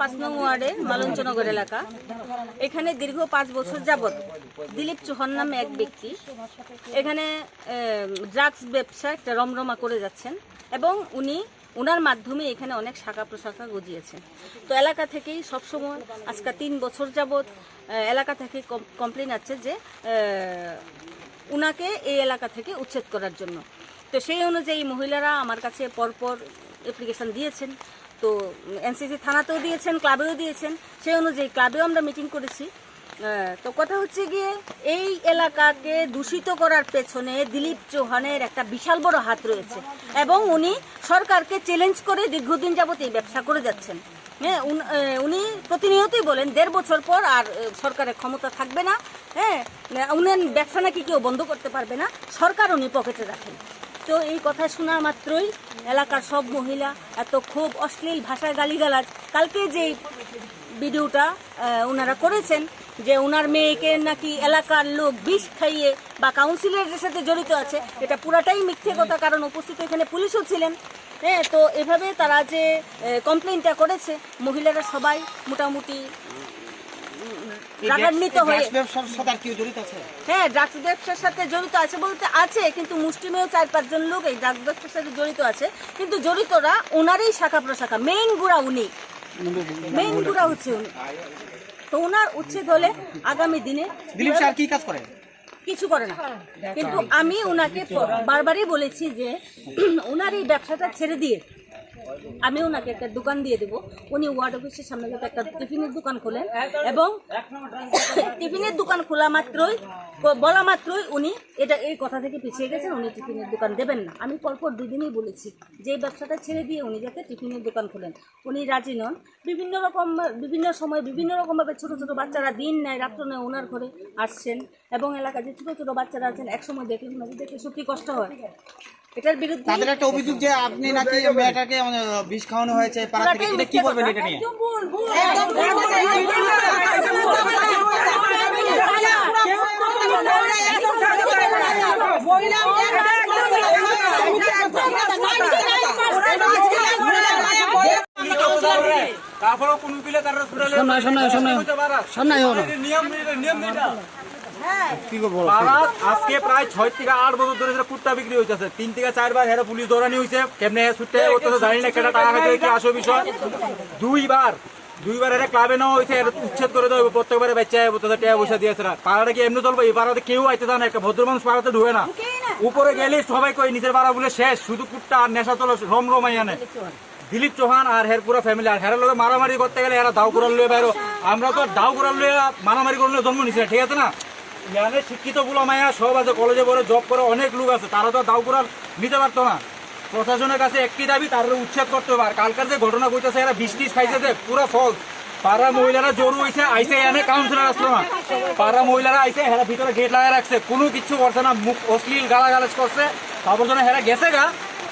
পাঁচ নং ওয়ার্ডের মালঞ্চনগর এলাকা। এখানে দীর্ঘ পাঁচ বছর যাবৎ দিলীপ চৌহান নামে এক ব্যক্তি। এখানে ড্রাগস ব্যবসা একটা রমরমা করে যাচ্ছেন এবং উনি ওনার মাধ্যমে এখানে অনেক শাখা প্রশাখা গজিয়েছেন। তো এলাকা থেকেই সবসময়, আজকে তিন বছর যাবৎ এলাকা থেকে কমপ্লেন আছে যে উনাকে এই এলাকা থেকে উচ্ছেদ করার জন্য। তো সেই অনুযায়ী মহিলারা আমার কাছে পরপর অ্যাপ্লিকেশন দিয়েছেন। তো এনসিসি থানাতেও দিয়েছেন, ক্লাবেও দিয়েছেন। সেই অনুযায়ী ক্লাবেও আমরা মিটিং করেছি। তো কথা হচ্ছে গিয়ে এই এলাকাকে দূষিত করার পেছনে দিলীপ চৌহানের একটা বিশাল বড় হাত রয়েছে। এবং উনি সরকারকে চ্যালেঞ্জ করে দীর্ঘদিন যাবত এই ব্যবসা করে যাচ্ছেন। হ্যাঁ উন- প্রতিনিয়তই বলেন, দেড় বছর পর আর সরকারের ক্ষমতা থাকবে না হ্যাঁ উনার ব্যবসা নাকি কেউ বন্ধ করতে পারবে না, সরকার উনি পকেটে রাখেন। তো এই কথা শোনা মাত্রই এলাকার সব মহিলা এত খুব অশ্লীল ভাষায় গালিগালাজ, কালকে যে ভিডিওটা ওনারা করেছেন, যে ওনার মেয়েকে নাকি এলাকার লোক বিষ খাইয়ে বা কাউন্সিলরের সাথে জড়িত আছে, এটা পুরাটাই মিথ্যে কথা, কারণ উপস্থিত এখানে পুলিশও ছিলেন। হ্যাঁ তো এভাবে তারা যে কমপ্লেনটা করেছে মহিলারা সবাই মোটামুটি রাগান্বিত হয়ে হ্যাঁ ড্রাগস ব্যবসার সাথে জড়িত আছে বলতে আছে কিন্তু মুষ্টিমেয় চার পাঁচজন লোক এই ড্রাগস ব্যবসার সাথে জড়িত আছে। কিন্তু জড়িতরা ওনারই শাখা প্রশাখা মেইন গুড়া উনি। মেইন গুড়া হচ্ছে উনি। তো ওনার উচ্ছেদ হলে আগামী দিনে দিলীপ স্যার কি কাজ করে কিছু করে না। কিন্তু আমি ওনাকে বারবারই বলেছি যে ওনার এই ব্যবসাটা ছেড়ে দিয়ে আমি ওনাকে একটা দোকান দিয়ে দেবো। উনি ওয়ার্ড অফিসের সামনে যাতে একটা টিফিনের দোকান খোলেন এবং টিফিনের দোকান খোলা মাত্রই, বলা মাত্রই উনি এটা এই কথা থেকে পিছিয়ে গেছেন, উনি টিফিনের দোকান দেবেন না। আমি পরপর দুদিনই বলেছি যে ব্যবসাটা ছেড়ে দিয়ে উনি যাতে টিফিনের দোকান খোলেন। উনি রাজি নন। বিভিন্ন রকম, বিভিন্ন সময় বিভিন্ন রকমভাবে ছোটো ছোটো বাচ্চারা দিন নেয়, রাত্র নেয়, ওনার ঘরে আসছেন এবং এলাকায় যে ছোটো ছোটো বাচ্চারা আছেন, একসময় দেখলে ওনাদের দেখলে সত্যি কষ্ট হয়। এটার বিরুদ্ধে তাদের একটা অভিযোগ যে আপনি নাকি মেয়েটাকে মানে, বিষ খাওয়ানো হয়েছে পাড়া থেকে এটা কি বলবেন এটা নিয়ে তারপরেও কোন উকিলে তার সামনে সামনে সামনে নিয়ম নিয়ম এটা আজকে প্রায় ছয় থেকে আট বছর ধরে সেটা কুত্তা বিক্রি হইতেছে। তিন থেকে চারবার হেরা পুলিশ হয়েছে কেমনে ছুটে করতেছে জানি না কেটা টাকা খাইতে কি আসো বিষয়। দুইবার দুইবার ক্লাবে নেওয়া হয়েছে এর উচ্ছেদ করে দেওয়া হইবে। প্রত্যেকবারে বাচ্চা বলতেছে টাকা পয়সা দিয়েছে না পাড়াটা কি এমনি চলবে? এই পাড়াতে কেউ আইতে চায় না একটা ভদ্র মানুষ পাড়াতে ঢুকে না। উপরে গেলে সবাই কই নিজের পাড়া বলে শেষ শুধু কুট্টা আর নেশা চলো রম রমাইয়ানে দিলীপ চৌহান। আর হের পুরা ফ্যামিলি আর হেরার লোকে মারামারি করতে গেলে এরা দাও করার লয়ে বাইরো। আমরা তো দাও করার লয়ে মারামারি করলে জন্ম নিছি ঠিক আছে না? ইয়ানে শিক্ষিতগুলো মায়া সব আছে কলেজে পড়ে জব করে অনেক লোক আছে, তারা তো দাও করার নিতে পারতো না। প্রশাসনের কাছে একটি দাবি, তার উচ্ছেদ করতে হবে। আর কালকার যে ঘটনা ঘটেছে, এরা বিষ টিস খাইছে যে, পুরো ফল পাড়া মহিলারা জরু হয়েছে আইসে এনে কাউন্সিলর আসলো না। পাড়া মহিলারা আইসে হেরা ভিতরে গেট লাগাই রাখছে, কোনো কিছু করছে না, মুখ অশ্লীল গালাগালাজ করছে। তারপর জন্য হেরা গেছে গা,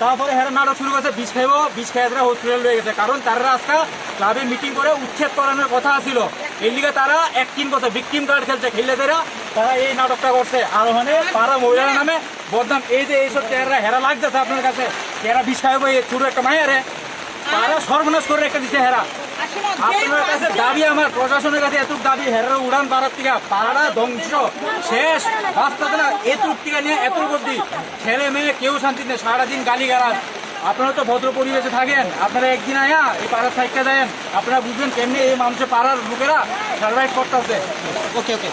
তারপরে হেরা নাটক শুরু করছে, বিষ খাইব, বিষ খাই তারা হসপিটাল রয়ে গেছে। কারণ তারা আজকে ক্লাবে মিটিং করে উচ্ছেদ করানোর কথা ছিল এই লিগে তারা একটিন করছে ভিকটিম কার্ড খেলছে খেলে তারা তারা এই নাটকটা করছে। আর ওখানে পাড়া মহিলার নামে বদনাম। এই যে এইসব চেহারা হেরা লাগতেছে আপনার কাছে? হেরা বিষ খাইব এই ছোট একটা মায়ারে তারা সর্বনাশ করে রেখে দিছে হেরা। আপনার কাছে দাবি আমার প্রশাসনের কাছে এতুক দাবি হেরার উড়ান পাড়ার থেকে পাড়া ধ্বংস। শেষ। রাস্তাতে না এতুক থেকে নিয়ে এতুর অব্দি ছেলে মেয়ে কেউ শান্তি নেই সারাদিন গালি গালাজ আপনারা তো ভদ্র পরিবেশে থাকেন, আপনারা একদিন আয়া এই পাড়ার সাইডটা দেন আপনারা বুঝবেন কেমনি এই মানুষের পাড়ার লোকেরা সার্ভাইভ করতেছে। ওকে ওকে